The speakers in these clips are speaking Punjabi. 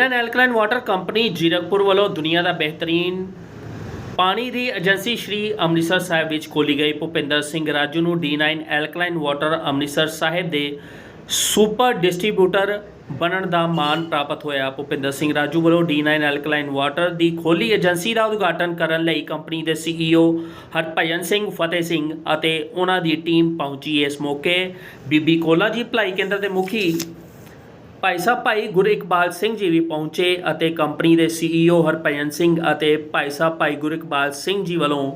D N alkaline water company Zirakpur ਵੱਲੋਂ ਦੁਨੀਆ ਦਾ ਬਿਹਤਰੀਨ ਪਾਣੀ ਦੀ ਏਜੰਸੀ ਸ਼੍ਰੀ ਅੰਮ੍ਰਿਤਸਰ ਸਾਹਿਬ ਵਿੱਚ ਖੋਲੀ ਗਈ। ਭੁਪਿੰਦਰ ਸਿੰਘ ਰਾਜੂ ਨੂੰ D nine alkaline water Amritsar Sahib ਦੇ ਸੁਪਰ ਡਿਸਟ੍ਰੀਬਿਊਟਰ ਬਣਨ ਦਾ ਮਾਣ ਪ੍ਰਾਪਤ ਹੋਇਆ। ਭੁਪਿੰਦਰ ਸਿੰਘ ਰਾਜੂ ਵੱਲੋਂ ਡੀ9 ਐਲਕਲਾਈਨ ਵਾਟਰ ਦੀ ਖੋਲੀ ਏਜੰਸੀ ਦਾ ਉਦਘਾਟਨ ਕਰਨ ਲਈ ਕੰਪਨੀ ਦੇ ਸੀਈਓ ਹਰਭਜਨ ਸਿੰਘ, ਫਤਿਹ ਸਿੰਘ ਅਤੇ ਉਹਨਾਂ ਦੀ ਟੀਮ ਪਹੁੰਚੀ। ਇਸ ਮੌਕੇ ਬੀਬੀ ਕੋਲਾ ਜੀ ਭਲਾਈ ਕੇਂਦਰ ਦੇ ਮੁਖੀ ਭਾਈ ਸਾਹਿਬ, ਭਾਈ ਗੁਰ ਇਕਬਾਲ ਸਿੰਘ ਜੀ ਵੀ ਪਹੁੰਚੇ ਅਤੇ ਕੰਪਨੀ ਦੇ ਸੀਈਓ ਹਰਭਜਨ ਸਿੰਘ ਅਤੇ ਭਾਈ ਸਾਹਿਬ, ਭਾਈ ਗੁਰੂ ਇਕਬਾਲ ਸਿੰਘ ਜੀ ਵੱਲੋਂ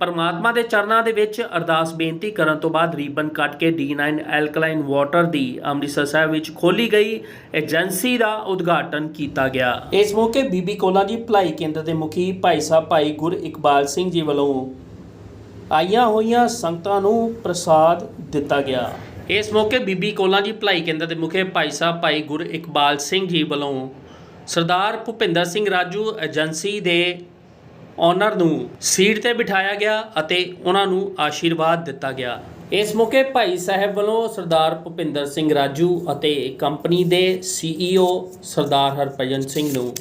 ਪਰਮਾਤਮਾ ਦੇ ਚਰਨਾਂ ਦੇ ਵਿੱਚ ਅਰਦਾਸ ਬੇਨਤੀ ਕਰਨ ਤੋਂ ਬਾਅਦ ਰੀਬਨ ਕੱਟ ਕੇ D9 ਐਲਕਲਾਈਨ ਵਾਟਰ ਦੀ ਅੰਮ੍ਰਿਤਸਰ ਸਾਹਿਬ ਵਿੱਚ ਖੋਲੀ ਗਈ। ਏਜੰਸੀ ਦਾ ਉਦਘਾਟਨ ਕੀਤਾ ਗਿਆ। ਇਸ ਮੌਕੇ ਬੀਬੀ ਕੋਲਾ ਜੀ ਭਲਾਈ ਕੇਂਦਰ ਦੇ ਮੁਖੀ ਭਾਈ ਸਾਹਿਬ, ਭਾਈ ਗੁਰ ਇਕਬਾਲ ਸਿੰਘ ਜੀ ਵੱਲੋਂ ਆਈਆਂ ਹੋਈਆਂ ਸੰਗਤਾਂ ਨੂੰ ਪ੍ਰਸਾਦ ਦਿੱਤਾ ਗਿਆ। ਇਸ ਮੌਕੇ ਬੀਬੀ ਕੋਲਾਂ ਜੀ ਭਲਾਈ ਕੇਂਦਰ ਦੇ ਮੁਖੇ ਭਾਈ ਸਾਹਿਬ ਭਾਈ ਗੁਰ ਇਕਬਾਲ ਸਿੰਘ ਜੀ ਵੱਲੋਂ ਸਰਦਾਰ ਭੁਪਿੰਦਰ ਸਿੰਘ ਰਾਜੂ ਏਜੰਸੀ ਦੇ ਓਨਰ ਨੂੰ ਸੀਟ ਤੇ ਬਿਠਾਇਆ ਗਿਆ ਅਤੇ ਉਹਨਾਂ ਨੂੰ ਆਸ਼ੀਰਵਾਦ ਦਿੱਤਾ ਗਿਆ। ਇਸ ਮੌਕੇ ਭਾਈ ਸਾਹਿਬ ਵੱਲੋਂ ਸਰਦਾਰ ਭੁਪਿੰਦਰ ਸਿੰਘ ਰਾਜੂ ਅਤੇ ਕੰਪਨੀ ਦੇ ਸੀਈਓ ਸਰਦਾਰ ਹਰਭਜਨ ਸਿੰਘ ਨੂੰ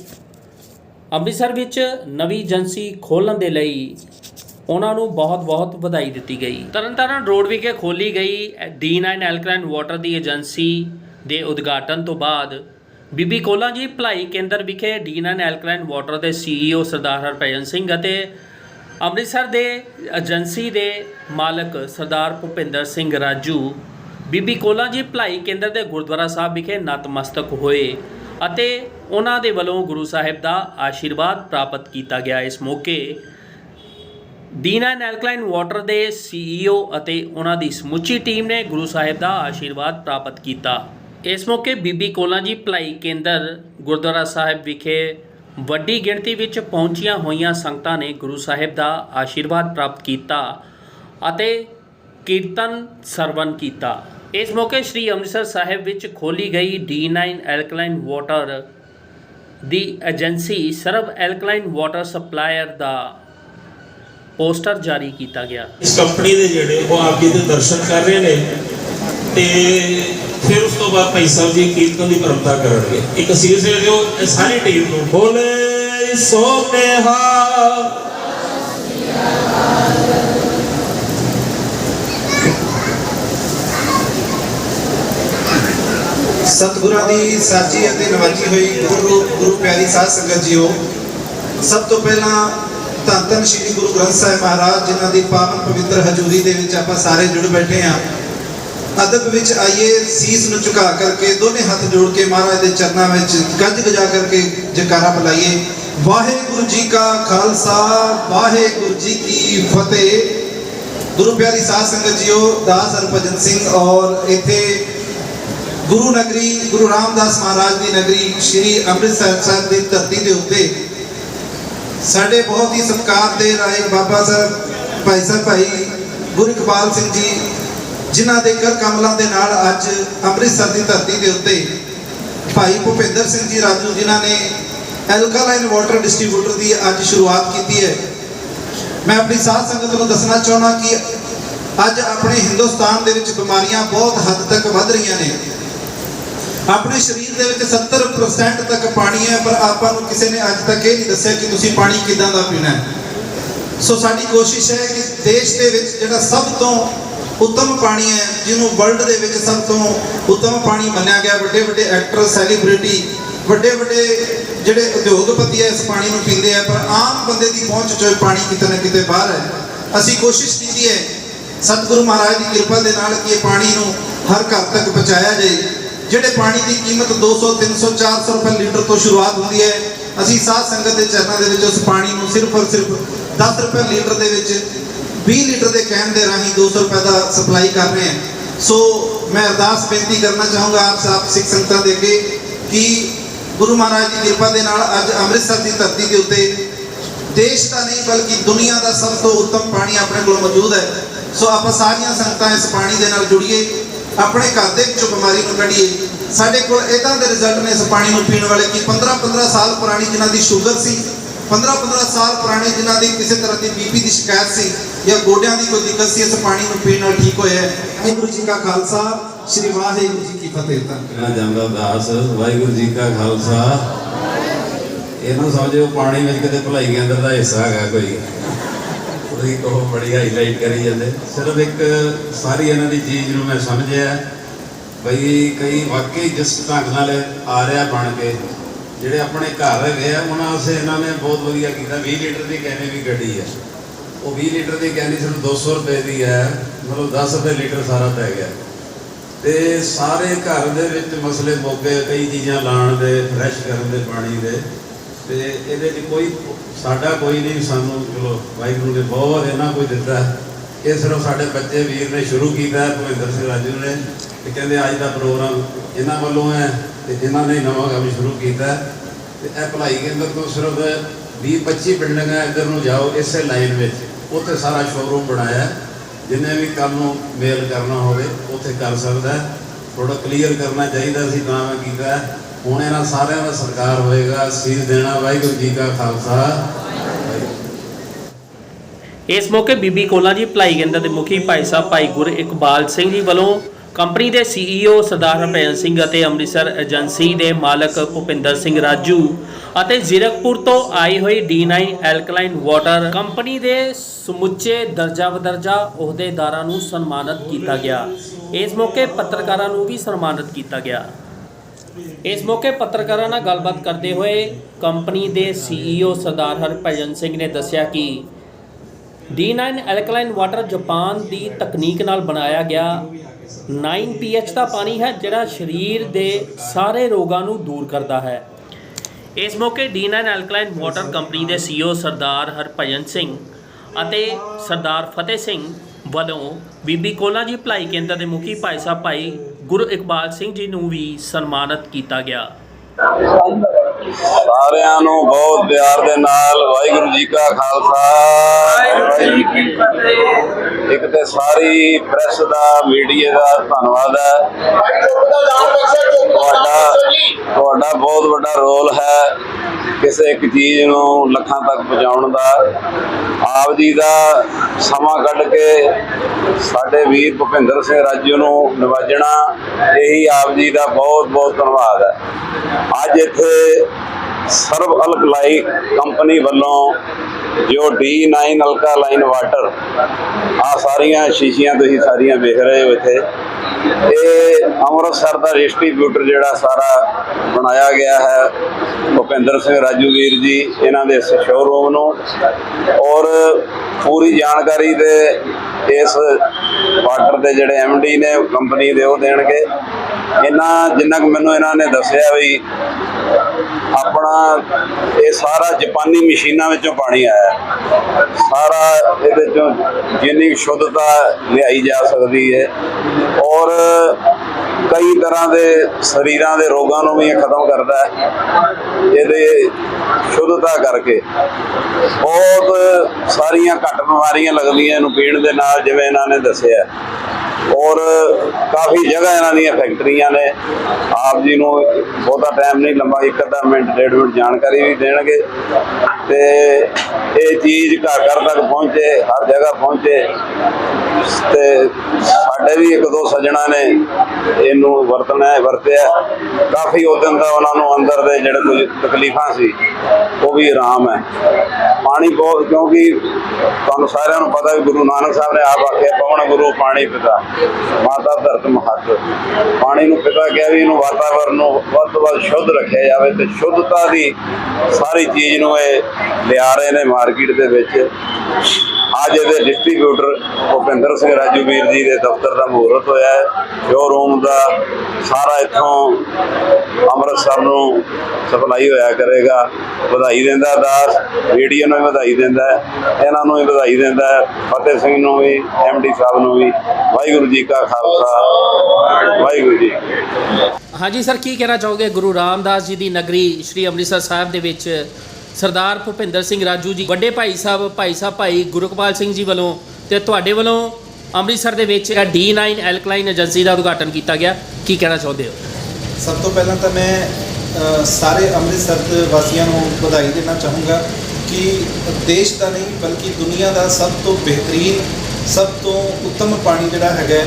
ਅੰਮ੍ਰਿਤਸਰ ਵਿੱਚ ਨਵੀਂ ਏਜੰਸੀ ਖੋਲ੍ਹਣ ਦੇ ਲਈ ਉਹਨਾਂ ਨੂੰ ਬਹੁਤ-ਬਹੁਤ ਵਧਾਈ ਦਿੱਤੀ ਗਈ। ਤਰਨਤਾਰਨ ਰੋਡ ਵਿਖੇ ਖੋਲੀ ਗਈ D9 ਐਲਕਲਾਈਨ ਵਾਟਰ ਦੀ ਏਜੰਸੀ ਦੇ ਉਦਘਾਟਨ ਤੋਂ ਬਾਅਦ ਬੀਬੀ ਕੋਲਾ ਜੀ ਭਲਾਈ ਕੇਂਦਰ ਵਿਖੇ D9 ਐਲਕਲਾਈਨ ਵਾਟਰ ਦੇ ਸੀਈਓ ਸਰਦਾਰ ਹਰਭਜਨ ਸਿੰਘ ਅਤੇ ਅੰਮ੍ਰਿਤਸਰ ਦੇ ਏਜੰਸੀ ਦੇ ਮਾਲਕ ਸਰਦਾਰ ਭੁਪਿੰਦਰ ਸਿੰਘ ਰਾਜੂ, ਬੀਬੀ ਕੋਲਾ ਜੀ ਭਲਾਈ ਕੇਂਦਰ ਦੇ ਗੁਰਦੁਆਰਾ ਸਾਹਿਬ ਵਿਖੇ ਨਤਮਸਤਕ ਹੋਏ ਅਤੇ ਉਹਨਾਂ ਦੇ ਵੱਲੋਂ ਗੁਰੂ ਸਾਹਿਬ ਦਾ ਆਸ਼ੀਰਵਾਦ ਪ੍ਰਾਪਤ ਕੀਤਾ ਗਿਆ। ਇਸ ਮੌਕੇ ਦੀਨਾ ਐਲਕਲਾਈਨ ਵਾਟਰ ਦੇ ਸੀਈਓ ਅਤੇ ਉਹਨਾਂ ਦੀ ਸਮੁੱਚੀ ਟੀਮ ਨੇ ਗੁਰੂ ਸਾਹਿਬ ਦਾ ਆਸ਼ੀਰਵਾਦ ਪ੍ਰਾਪਤ ਕੀਤਾ। ਇਸ ਮੌਕੇ ਬੀਬੀ ਕੋਲਾਂ ਜੀ ਭਲਾਈ ਕੇਂਦਰ ਗੁਰਦੁਆਰਾ ਸਾਹਿਬ ਵਿਖੇ ਵੱਡੀ ਗਿਣਤੀ ਵਿੱਚ ਪਹੁੰਚੀਆਂ ਹੋਈਆਂ ਸੰਗਤਾਂ ਨੇ ਗੁਰੂ ਸਾਹਿਬ ਦਾ ਆਸ਼ੀਰਵਾਦ ਪ੍ਰਾਪਤ ਕੀਤਾ ਅਤੇ ਕੀਰਤਨ ਸਰਵਨ ਕੀਤਾ। ਇਸ ਮੌਕੇ ਸ੍ਰੀ ਅੰਮ੍ਰਿਤਸਰ ਸਾਹਿਬ ਵਿੱਚ ਖੋਲੀ ਗਈ D9 ਐਲਕਲਾਈਨ ਵਾਟਰ ਦੀ agency Sarab alkaline water supplier ਦਾ ਪੋਸਟਰ ਜਾਰੀ ਕੀਤਾ ਗਿਆ। ਇਸ ਕੰਪਨੀ ਦੇ ਜਿਹੜੇ ਉਹ ਆਪ ਦੇ ਦਰਸ਼ਨ ਕਰ ਰਹੇ ਨੇ ਤੇ ਫਿਰ ਉਸ ਤੋਂ ਬਾਅਦ ਭਾਈ ਸਾਹਿਬ ਜੀ ਕੀਰਤਨ ਦੀ ਪਰੰਪਰਾ ਕਰਨਗੇ। ਇੱਕ ਅਸੀਸ ਦੇ ਦਿਓ, ਇਹ ਸਾਰੀ ਟੀਮ ਨੂੰ। ਬੋਲੇ ਸੋ ਸਤਿਗੁਰਾਂ ਦੀ ਸਾਜੀ ਅਤੇ ਨਵਾਜੀ ਹੋਈ ਗੁਰੂ ਗੁਰੂ ਪਿਆਰੀ ਸਾਧ ਸੰਗਤ ਜੀਓ, ਸਭ ਤੋਂ ਪਹਿਲਾਂ ਧੰਨ ਧੰਨ ਸ਼੍ਰੀ ਗੁਰੂ ਗ੍ਰੰਥ ਸਾਹਿਬ ਮਹਾਰਾਜ, ਜਿਨ੍ਹਾਂ ਦੀ ਪਾਵਨ ਪਵਿੱਤਰ ਹਜ਼ੂਰੀ ਦੇ ਵਿੱਚ ਆਪਾਂ ਸਾਰੇ ਜੁੜ ਬੈਠੇ ਹਾਂ। ਅਦਬ ਵਿੱਚ ਆਈਏ, ਸੀਸ ਨੂੰ ਝੁਕਾ ਕਰਕੇ, ਦੋਨੇ ਹੱਥ ਜੋੜ ਕੇ ਮਹਾਰਾਜ ਦੇ ਚਰਨਾਂ ਵਿੱਚ ਗੱਜ ਗਜਾ ਕਰਕੇ ਜਕਾਰਾ ਬੁਲਾਈਏ। ਵਾਹਿਗੁਰੂ ਜੀ ਕਾ ਖਾਲਸਾ, ਵਾਹਿਗੁਰੂ ਜੀ ਕੀ ਫਤਿਹ। ਗੁਰੂ ਪਿਆਰੀ ਸਾਧ ਸੰਗਤ ਜੀਓ, ਦਾਸ ਹਰਭਜਨ ਸਿੰਘ ਔਰ ਇੱਥੇ ਗੁਰੂ ਨਗਰੀ, ਗੁਰੂ ਰਾਮਦਾਸ ਮਹਾਰਾਜ ਦੀ ਨਗਰੀ, ਸ੍ਰੀ ਅੰਮ੍ਰਿਤਸਰ ਸਾਹਿਬ ਦੀ ਧਰਤੀ ਦੇ ਉੱਤੇ ਸਾਡੇ ਬਹੁਤ ਹੀ ਸਤਿਕਾਰ ਦੇ ਰਾਏ ਬਾਬਾ ਸਾਹਿਬ, ਭਾਈ ਸਾਹਿਬ, ਭਾਈ ਗੁਰੂ ਇਕਬਾਲ ਸਿੰਘ ਜੀ, ਜਿਨ੍ਹਾਂ ਦੇ ਕਰ ਕਮਲਾਂ ਦੇ ਨਾਲ ਅੱਜ ਅੰਮ੍ਰਿਤਸਰ ਦੀ ਧਰਤੀ ਦੇ ਉੱਤੇ ਭਾਈ ਭੁਪਿੰਦਰ ਸਿੰਘ ਜੀ ਰਾਜੂ ਜਿਨ੍ਹਾਂ ਨੇ ਐਲਕਾਲਾਈਨ ਵਾਟਰ ਡਿਸਟ੍ਰੀਬਿਊਟਰ ਦੀ ਅੱਜ ਸ਼ੁਰੂਆਤ ਕੀਤੀ ਹੈ। ਮੈਂ ਆਪਣੀ ਸਾਧ ਸੰਗਤ ਨੂੰ ਦੱਸਣਾ ਚਾਹੁੰਦਾ ਕਿ ਅੱਜ ਆਪਣੇ ਹਿੰਦੁਸਤਾਨ ਦੇ ਵਿੱਚ ਬਿਮਾਰੀਆਂ ਬਹੁਤ ਹੱਦ ਤੱਕ ਵੱਧ ਰਹੀਆਂ ਨੇ। ਆਪਣੇ ਸਰੀਰ ਦੇ ਵਿੱਚ 70% ਤੱਕ ਪਾਣੀ ਹੈ, ਪਰ ਆਪਾਂ ਨੂੰ ਕਿਸੇ ਨੇ ਅੱਜ ਤੱਕ ਇਹ ਨਹੀਂ ਦੱਸਿਆ ਕਿ ਤੁਸੀਂ ਪਾਣੀ ਕਿਦਾਂ ਦਾ ਪੀਣਾ ਹੈ। ਸੋ ਸਾਡੀ ਕੋਸ਼ਿਸ਼ ਹੈ ਕਿ ਦੇਸ਼ ਦੇ ਵਿੱਚ ਜਿਹੜਾ ਸਭ ਤੋਂ ਉੱਤਮ ਪਾਣੀ ਹੈ, ਜਿਹਨੂੰ ਵਰਲਡ ਦੇ ਵਿੱਚ ਸਭ ਤੋਂ ਉੱਤਮ ਪਾਣੀ ਮੰਨਿਆ ਗਿਆ ਵੱਡੇ ਵੱਡੇ ਐਕਟਰ ਸੈਲੀਬ੍ਰਿਟੀ ਵੱਡੇ ਵੱਡੇ ਜਿਹੜੇ ਉਦਯੋਗਪਤੀ ਹੈ, ਇਸ ਪਾਣੀ ਨੂੰ ਪੀਂਦੇ ਆ, ਪਰ ਆਮ ਬੰਦੇ ਦੀ ਪਹੁੰਚ ਚੋਂ ਇਹ ਪਾਣੀ ਕਿਤੇ ਨਾ ਕਿਤੇ ਬਾਹਰ ਹੈ। ਅਸੀਂ ਕੋਸ਼ਿਸ਼ ਕੀਤੀ ਹੈ, ਸਤਿਗੁਰੂ ਮਹਾਰਾਜ ਦੀ ਕਿਰਪਾ ਦੇ ਨਾਲ ਕਿ ਇਹ ਪਾਣੀ ਨੂੰ ਹਰ ਘਰ ਤੱਕ ਪਹੁੰਚਾਇਆ ਜਾਏ। ਜਿਹੜੇ ਪਾਣੀ ਦੀ ਕੀਮਤ 200 300 400 ਰੁਪਏ ਲੀਟਰ ਤੋਂ ਸ਼ੁਰੂਆਤ ਹੁੰਦੀ ਹੈ, ਅਸੀਂ ਸਾਧ ਸੰਗਤ ਦੇ ਚਰਨਾਂ ਦੇ ਵਿੱਚ ਉਸ ਪਾਣੀ ਨੂੰ ਸਿਰਫ ਔਰ ਸਿਰਫ 10 ਰੁਪਏ ਲੀਟਰ ਦੇ ਵਿੱਚ 20 ਲੀਟਰ ਦੇ ਕਹਿਣ ਦੇ ਰਾਹੀਂ 200 ਰੁਪਏ ਦਾ ਸਪਲਾਈ ਕਰ ਰਹੇ ਹਾਂ। ਸੋ ਮੈਂ ਅਰਦਾਸ ਬੇਨਤੀ ਕਰਨਾ ਚਾਹੂੰਗਾ ਆਪ ਸਾਬ ਸਿੱਖ ਸੰਗਤਾਂ ਦੇ ਅੱਗੇ ਕਿ ਗੁਰੂ ਮਹਾਰਾਜ ਦੀ ਕਿਰਪਾ ਦੇ ਨਾਲ ਅੱਜ ਅੰਮ੍ਰਿਤਸਰ ਦੀ ਧਰਤੀ ਦੇ ਉੱਤੇ ਦੇਸ਼ ਦਾ ਨਹੀਂ, ਬਲਕਿ ਦੁਨੀਆ ਦਾ ਸਭ ਤੋਂ ਉੱਤਮ ਪਾਣੀ ਆਪਣੇ ਕੋਲ ਮੌਜੂਦ ਹੈ। ਸੋ ਆਪਾਂ ਸਾਰੀਆਂ ਸੰਗਤਾਂ ਇਸ ਪਾਣੀ ਦੇ ਨਾਲ ਜੁੜੀਏ। ਆਪਣੇ ਘਰ ਦੇ ਵਿੱਚੋਂ ਬਿਮਾਰੀ ਨੂੰ ਕੱਢੀਏ। ਸਾਡੇ ਕੋਲ ਇਦਾਂ ਦੇ ਰਿਜ਼ਲਟ ਨੇ ਇਸ ਪਾਣੀ ਨੂੰ ਪੀਣ ਵਾਲੇ ਕਿ 15 15 ਸਾਲ ਪੁਰਾਣੀ ਜਿਨ੍ਹਾਂ ਦੀ ਸ਼ੂਗਰ ਸੀ 15-15 ਸਾਲ ਪੁਰਾਣੇ ਜਿਨ੍ਹਾਂ ਦੀ ਕਿਸੇ ਤਰ੍ਹਾਂ ਦੀ ਬੀਪੀ ਦੀ ਸ਼ਿਕਾਇਤ ਸੀ ਜਾਂ ਗੋਡਿਆਂ ਦੀ ਕੋਈ ਦਿੱਕਤ ਸੀ, ਇਸ ਪਾਣੀ ਨੂੰ ਪੀਣ ਨਾਲ ਠੀਕ ਹੋਇਆ ਵਾਹਿਗੁਰੂ ਜੀ ਕਾ ਖਾਲਸਾ, ਸ੍ਰੀ ਵਾਹਿਗੁਰੂ ਜੀ ਕੀ ਫਤਿਹ। ਧੰਨਵਾਦ ਨਾ ਜਾਂਦਾ ਦਾਸ ਵਾਹਿਗੁਰੂ ਜੀ ਕਾ ਖਾਲਸਾ। ਇਹਨੂੰ ਸਮਝੋ, ਪਾਣੀ ਵਿੱਚ ਕਿਤੇ ਭਲਾਈ ਕੇਂਦਰ ਦਾ ਹਿੱਸਾ ਹੈਗਾ ਕੋਈ। ਉਹਦੀ ਕੋ ਬੜੀ ਹਾਈਲਾਈਟ ਕਰੀ ਜਾਂਦੇ। ਸਿਰਫ ਇੱਕ ਸਾਰੀ ਇਹਨਾਂ ਦੀ ਚੀਜ਼ ਨੂੰ ਮੈਂ ਸਮਝਿਆ ਬਈ ਕਈ ਵਾਕਈ ਜਿਸ ਢੰਗ ਨਾਲ ਆ ਰਿਹਾ ਬਣ ਕੇ ਜਿਹੜੇ ਆਪਣੇ ਘਰ ਹੈਗੇ ਆ, ਉਹਨਾਂ ਵਾਸਤੇ ਇਹਨਾਂ ਨੇ ਬਹੁਤ ਵਧੀਆ ਕੀਤਾ। 20 ਲੀਟਰ ਦੀ ਕੈਨੇ ਵੀ ਗੱਡੀ ਹੈ। ਉਹ 20 ਲੀਟਰ ਦੀ ਕੈਨੀ ਸਿਰਫ 200 ਰੁਪਏ ਦੀ ਹੈ। ਮਤਲਬ 10 ਰੁਪਏ ਲੀਟਰ ਸਾਰਾ ਪੈ ਗਿਆ। ਤੇ ਸਾਰੇ ਘਰ ਦੇ ਵਿੱਚ ਮਸਲੇ ਮੋਗੇ ਕਈ ਚੀਜ਼ਾਂ ਲਾਣ ਦੇ ਫਰੈਸ਼ ਕਰਨ ਦੇ, ਪਾਣੀ ਦੇ। ਤੇ ਇਹਦੇ 'ਚ ਕੋਈ ਸਾਡਾ ਕੋਈ ਨਹੀਂ, ਸਾਨੂੰ ਚਲੋ ਵਾਹਿਗੁਰੂ ਨੇ ਬਹੁਤ ਇਹਨਾਂ ਕੋਈ ਦਿੱਤਾ। ਇਹ ਸਿਰਫ ਸਾਡੇ ਬੱਚੇ ਵੀਰ ਨੇ ਸ਼ੁਰੂ ਕੀਤਾ ਹੈ ਭੁਪਿੰਦਰ ਸਿੰਘ ਰਾਜੂ ਨੇ। ਤੇ ਕਹਿੰਦੇ ਅੱਜ ਦਾ ਪ੍ਰੋਗਰਾਮ ਇਹਨਾਂ ਵੱਲੋਂ ਹੈ ਤੇ ਇਹਨਾਂ ਨੇ ਨਵਾਂ ਕੰਮ ਸ਼ੁਰੂ ਕੀਤਾ। ਹੈ। ਤੇ ਇਹ ਭਲਾਈ ਕੇਂਦਰ ਤੋਂ ਸਿਰਫ 20 25 ਬਿਲਡਿੰਗਾਂ ਇੱਧਰ ਨੂੰ ਜਾਓ, ਇਸੇ ਲਾਈਨ ਵਿੱਚ। ਉੱਥੇ ਸਾਰਾ ਸ਼ੋਰੂਮ ਬਣਾਇਆ। ਜਿੰਨੇ ਵੀ ਕੰਮ ਨੂੰ ਮੇਲ ਕਰਨਾ ਹੋਵੇ, ਉੱਥੇ ਕਰ ਸਕਦਾ। ਹੈ ਥੋੜਾ ਕਲੀਅਰ ਕਰਨਾ ਚਾਹੀਦਾ ਸੀ, ਤਾਂ ਮੈਂ ਕੀਤਾ। ਹੁਣ ਇਹਨਾਂ ਸਾਰਿਆਂ ਦਾ ਸਰਕਾਰ ਹੋਏਗਾ। ਸੀਸ ਦੇਣਾ ਵਾਹਿਗੁਰੂ ਜੀ ਕਾ ਖਾਲਸਾ। ਇਸ ਮੌਕੇ ਬੀਬੀ ਕੋਲਾ ਜੀ, ਭਲਾਈ ਕੇਂਦਰ ਦੇ ਮੁਖੀ ਭਾਈ ਸਾਹਿਬ ਭਾਈ ਗੁਰ ਇਕਬਾਲ ਸਿੰਘ ਜੀ ਵੱਲੋਂ ਕੰਪਨੀ ਦੇ ਸੀਈਓ ਸਰਦਾਰ ਹਰਭਜਨ ਸਿੰਘ ਅਤੇ ਅੰਮ੍ਰਿਤਸਰ ਏਜੰਸੀ ਦੇ ਮਾਲਕ ਭੁਪਿੰਦਰ ਸਿੰਘ ਰਾਜੂ ਅਤੇ ਜ਼ੀਰਕਪੁਰ ਤੋਂ ਆਈ ਹੋਈ D9 ਐਲਕਲਾਈਨ ਵਾਟਰ ਕੰਪਨੀ ਦੇ ਸਮੁੱਚੇ ਦਰਜਾ ਬਦਰਜਾ ਅਹੁਦੇਦਾਰਾਂ ਨੂੰ ਸਨਮਾਨਿਤ ਕੀਤਾ ਗਿਆ। ਇਸ ਮੌਕੇ ਪੱਤਰਕਾਰਾਂ ਨੂੰ ਵੀ ਸਨਮਾਨਿਤ ਕੀਤਾ ਗਿਆ। ਇਸ ਮੌਕੇ ਪੱਤਰਕਾਰਾਂ ਨਾਲ ਗੱਲਬਾਤ ਕਰਦੇ ਹੋਏ ਕੰਪਨੀ ਦੇ ਸੀਈਓ ਸਰਦਾਰ ਹਰਭਜਨ ਸਿੰਘ ਨੇ ਦੱਸਿਆ ਕਿ D9 ਐਲਕਲਾਈਨ ਵਾਟਰ ਜਾਪਾਨ ਦੀ ਤਕਨੀਕ ਨਾਲ ਬਣਾਇਆ ਗਿਆ 9 pH ਦਾ ਪਾਣੀ ਹੈ, ਜਿਹੜਾ ਸਰੀਰ ਦੇ ਸਾਰੇ ਰੋਗਾਂ ਨੂੰ ਦੂਰ ਕਰਦਾ ਹੈ। ਇਸ ਮੌਕੇ D9 ਐਲਕਲਾਈਨ ਵਾਟਰ ਕੰਪਨੀ ਦੇ CEO ਸਰਦਾਰ ਹਰਭਜਨ ਸਿੰਘ ਅਤੇ ਸਰਦਾਰ ਫਤਿਹ ਸਿੰਘ ਵੱਲੋਂ ਬੀਬੀ ਕੋਲਾ ਜੀ ਭਲਾਈ ਕੇਂਦਰ ਦੇ ਮੁਖੀ ਭਾਈ ਸਾਹਿਬ ਭਾਈ ਗੁਰੂ ਇਕਬਾਲ ਸਿੰਘ ਜੀ ਨੂੰ ਵੀ ਸਨਮਾਨਿਤ ਕੀਤਾ ਗਿਆ। ਸਾਰਿਆਂ ਨੂੰ ਬਹੁਤ ਪਿਆਰ ਦੇ ਨਾਲ ਵਾਹਿਗੁਰੂ ਜੀ ਕਾ ਖਾਲਸਾ ਇੱਕ ਤੇ ਸਾਰੀ ਪ੍ਰੈਸ ਦਾ, ਮੀਡੀਆ ਦਾ ਧੰਨਵਾਦ ਹੈ। ਤੁਹਾਡਾ ਤੁਹਾਡਾ ਬਹੁਤ ਵੱਡਾ ਰੋਲ ਹੈ। ਕਿਸੇ ਇੱਕ ਚੀਜ਼ ਨੂੰ ਲੱਖਾਂ ਤੱਕ ਪਹੁੰਚਾਉਣ ਦਾ, ਆਪ ਜੀ ਦਾ ਸਮਾਂ ਕੱਢ ਕੇ ਸਾਡੇ ਵੀਰ ਭੁਪਿੰਦਰ ਸਿੰਘ ਰਾਜੂ ਨੂੰ ਨਿਵਾਜਣਾ, ਇਹੀ ਆਪ ਜੀ ਦਾ ਬਹੁਤ ਬਹੁਤ ਧੰਨਵਾਦ ਹੈ। ਅੱਜ ਇੱਥੇ ਸਰਵ ਅਲਕਲਾਈ ਕੰਪਨੀ ਵੱਲੋਂ ਜੋ D9 ਅਲਕਾ ਲਾਈਨ ਵਾਟਰ ਆ ਸਾਰੀਆਂ ਸ਼ੀਸ਼ੀਆਂ ਤੁਸੀਂ ਸਾਰੀਆਂ ਵੇਖ ਰਹੇ ਹੋ ਇੱਥੇ। ਇਹ ਅੰਮ੍ਰਿਤਸਰ ਦਾ ਡਿਸਟ੍ਰੀਬਿਊਟਰ ਜਿਹੜਾ ਸਾਰਾ ਬਣਾਇਆ ਗਿਆ ਹੈ, ਭੁਪਿੰਦਰ ਸਿੰਘ ਰਾਜੂ ਵੀਰ ਜੀ, ਇਹਨਾਂ ਦੇ ਇਸ ਸ਼ੋਰੂਮ ਨੂੰ। ਔਰ ਪੂਰੀ ਜਾਣਕਾਰੀ ਦੇ ਇਸ ਵਾਟਰ ਦੇ ਜਿਹੜੇ ਡੀ ਨੇ ਕੰਪਨੀ ਦੇ ਉਹ ਦੇਣਗੇ। ਇਹਨਾਂ, ਜਿੰਨਾ ਕੁ ਮੈਨੂੰ ਇਹਨਾਂ ਨੇ ਦੱਸਿਆ ਵੀ, ਆਪਣਾ ਇਹ ਸਾਰਾ ਜਾਪਾਨੀ ਮਸ਼ੀਨਾਂ ਵਿੱਚੋਂ ਪਾਣੀ ਆਇਆ। ਸਾਰਾ ਇਹਦੇ ਚੋਂ ਜਿੰਨੀ ਕੁ ਸ਼ੁੱਧਤਾ ਲਿਆਈ ਜਾ ਸਕਦੀ ਹੈ ਔਰ ਕਈ ਤਰ੍ਹਾਂ ਦੇ ਸਰੀਰਾਂ ਦੇ ਰੋਗਾਂ ਨੂੰ ਵੀ ਇਹ ਖਤਮ ਕਰਦਾ ਹੈ, ਇਹਦੇ ਸ਼ੁੱਧਤਾ ਕਰਕੇ। ਬਹੁਤ ਸਾਰੀਆਂ ਘੱਟ ਬਿਮਾਰੀਆਂ ਲੱਗਦੀਆਂ ਇਹਨੂੰ ਪੀਣ ਦੇ ਨਾਲ, ਜਿਵੇਂ ਇਹਨਾਂ ਨੇ ਦੱਸਿਆ। ਔਰ ਕਾਫੀ ਜਗ੍ਹਾ ਇਹਨਾਂ ਦੀਆਂ ਫੈਕਟਰੀਆਂ ਨੇ। ਆਪ ਜੀ ਨੂੰ ਬਹੁਤਾ ਟਾਈਮ ਨਹੀਂ, ਲੰਬਾ ਇੱਕ ਅੱਧਾ ਮਿੰਟ, ਡੇਢ ਮਿੰਟ ਜਾਣਕਾਰੀ ਵੀ ਦੇਣਗੇ। ਤੇ ਇਹ ਚੀਜ਼ ਘਰ ਘਰ ਤੱਕ ਪਹੁੰਚੇ, ਹਰ ਜਗ੍ਹਾ ਪਹੁੰਚੇ। ਤੇ ਸਾਡੇ ਵੀ ਇੱਕ ਦੋ ਸੱਜਣਾ ਨੇ ਇਹਨੂੰ ਵਰਤਣਾ ਵਰਤਿਆ ਕਾਫੀ ਉਦੋਂ ਦਾ ਉਹਨਾਂ ਨੂੰ ਅੰਦਰ ਦੇ ਜਿਹੜੇ ਕੁਝ ਤਕਲੀਫਾਂ ਸੀ, ਉਹ ਵੀ ਆਰਾਮ ਹੈ। ਪਾਣੀ ਬਹੁਤ, ਕਿਉਂਕਿ ਤੁਹਾਨੂੰ ਸਾਰਿਆਂ ਨੂੰ ਪਤਾ ਵੀ ਗੁਰੂ ਨਾਨਕ ਸਾਹਿਬ ਨੇ ਆਪ ਆਖਿਆ, ਪਵਨ ਗੁਰੂ ਪਾਣੀ ਪਿਤਾ। ਮਾਤਾ ਧਰਤ ਮਹੱਤ। ਪਾਣੀ ਨੂੰ ਪਿਤਾ ਕਿਹਾ ਵੀ ਇਹਨੂੰ ਵਾਤਾਵਰਨ ਨੂੰ ਵੱਧ ਤੋਂ ਵੱਧ ਸ਼ੁੱਧ ਰੱਖਿਆ ਜਾਵੇ ਤੇ ਸ਼ੁੱਧਤਾ ਦੀ ਸਾਰੀ ਚੀਜ਼ ਨੂੰ ਇਹ ਲਿਆ ਰਹੇ ਨੇ ਮਾਰਕੀਟ ਦੇ ਵਿੱਚ। ਅੱਜ ਇਹਦੇ ਡਿਸਟ੍ਰੀਬਿਊਟਰ ਭੁਪਿੰਦਰ ਸਿੰਘ ਰਾਜੂ ਵੀਰ ਜੀ ਦੇ ਦਫ਼ਤਰ ਦਾ ਮਹੂਰਤ ਹੋਇਆ ਹੈ। ਸ਼ੋਰੂਮ ਦਾ ਸਾਰਾ ਇੱਥੋਂ ਅੰਮ੍ਰਿਤਸਰ ਨੂੰ ਸਪਲਾਈ ਹੋਇਆ ਕਰੇਗਾ। ਵਧਾਈ ਦਿੰਦਾ ਦਾਸ ਵੀਡੀਓ ਨੂੰ ਵਧਾਈ ਦਿੰਦਾ ਇਹਨਾਂ ਨੂੰ ਵੀ ਵਧਾਈ ਦਿੰਦਾ ਫਤਿਹ ਸਿੰਘ ਨੂੰ ਵੀ ਐਮਡੀ ਸਾਹਿਬ ਨੂੰ ਵੀ, ਵਾਹਿਗੁਰੂ ਜੀ ਕਾ ਖਾਲਸਾ, ਵਾਹਿਗੁਰੂ ਜੀ ਹਾਂਜੀ ਸਰ, ਕੀ ਕਹਿਣਾ ਚਾਹੋਗੇ ਗੁਰੂ ਰਾਮਦਾਸ ਜੀ ਦੀ ਨਗਰੀ ਸ੍ਰੀ ਅੰਮ੍ਰਿਤਸਰ ਸਾਹਿਬ ਦੇ ਵਿੱਚ? ਸਰਦਾਰ ਭੁਪਿੰਦਰ ਸਿੰਘ ਰਾਜੂ ਜੀ, ਵੱਡੇ ਭਾਈ ਸਾਹਿਬ ਭਾਈ ਸਾਹਿਬ ਭਾਈ ਗੁਰਕਪਾਲ ਸਿੰਘ ਜੀ ਵੱਲੋਂ ਤੇ ਤੁਹਾਡੇ ਵੱਲੋਂ ਅੰਮ੍ਰਿਤਸਰ ਦੇ ਵਿੱਚ D9 ਐਲਕਲਾਈਨ ਏਜੰਸੀ ਦਾ ਉਦਘਾਟਨ ਕੀਤਾ ਗਿਆ। ਕੀ ਕਹਿਣਾ ਚਾਹੁੰਦੇ ਹੋ? ਸਭ ਤੋਂ ਪਹਿਲਾਂ ਤਾਂ ਮੈਂ ਸਾਰੇ ਅੰਮ੍ਰਿਤਸਰ ਦੇ ਵਾਸੀਆਂ ਨੂੰ ਵਧਾਈ ਦੇਣਾ ਚਾਹੂੰਗਾ ਕਿ ਦੇਸ਼ ਦਾ ਨਹੀਂ, ਬਲਕਿ ਦੁਨੀਆ ਦਾ ਸਭ ਤੋਂ ਬਿਹਤਰੀਨ, ਸਭ ਤੋਂ ਉੱਤਮ ਪਾਣੀ ਜਿਹੜਾ ਹੈਗਾ,